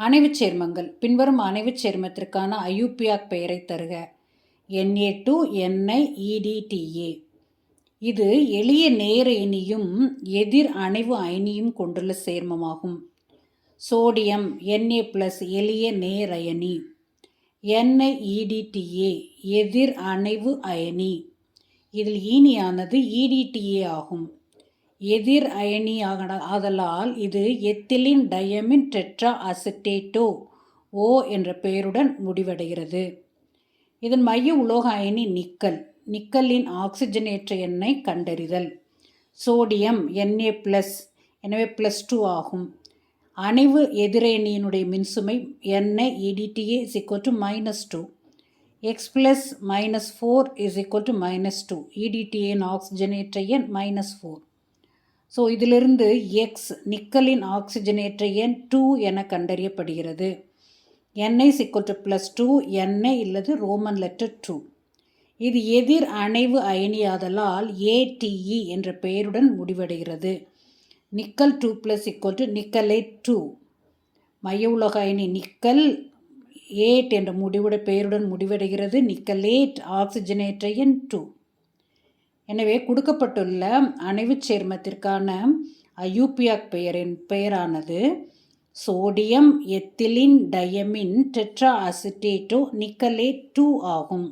அணைவுச் சேர்மங்கள். பின்வரும் அணைவுச் சேர்மத்திற்கான ஐயூபியாக் பெயரை தருக. என்ஏ டு என்ஐ இடிடிஏ இது எளிய நேர அயனியும் எதிர் அணைவு அயனியும் கொண்டுள்ள சேர்மமாகும். சோடியம் என்ஏ பிளஸ் எளிய நேர் அயனி. என்ஐஇடிடிஏ எதிர் அணைவு அயனி. இதில் ஈனியானது இடிடிஏ ஆகும். எதிர் அயனி ஆதலால் இது எத்திலின் டயமின் டெட்ரா அசிட்டேட்டோ ஓ என்ற பெயருடன் முடிவடைகிறது. இதன் மைய உலோக அயனி நிக்கல். நிக்கலின் ஆக்சிஜனேற்ற எண்ணை கண்டறிதல். சோடியம் என்ஏ ப்ளஸ் எனவே ப்ளஸ் டூ ஆகும். அணைவு எதிரயணியினுடைய மின்சுமை NI EDTA is equal minus two x plus minus four is equal to minus two இடிடிஏன் ஆக்சிஜனேற்ற எண் மைனஸ் ஃபோர் ஸோ இதிலிருந்து எக்ஸ் நிக்கலின் ஆக்சிஜனேற்ற எண் டூ என கண்டறியப்படுகிறது? என்ஐ சிக்கல் டு ப்ளஸ் டூ என்ஐ இல்லது ரோமன் லெட்டர் டூ இது எதிர் அணைவு அயனியாதலால் ஏடிஇ என்ற பெயருடன் முடிவடைகிறது. Nickel two plus equal to nickelate two மைய உலக அயனி நிக்கல் ஏட் என்ற முடிவுட பெயருடன் முடிவடைகிறது. நிக்கலேட் ஆக்சிஜனேற்ற எண் டூ எனவே கொடுக்கப்பட்டுள்ள அணைவுச் சேர்மத்திற்கான ஐயூபியாக் பெயரின் பெயரானது sodium ethylene diamine tetra acetato nickelate two ஆகும்.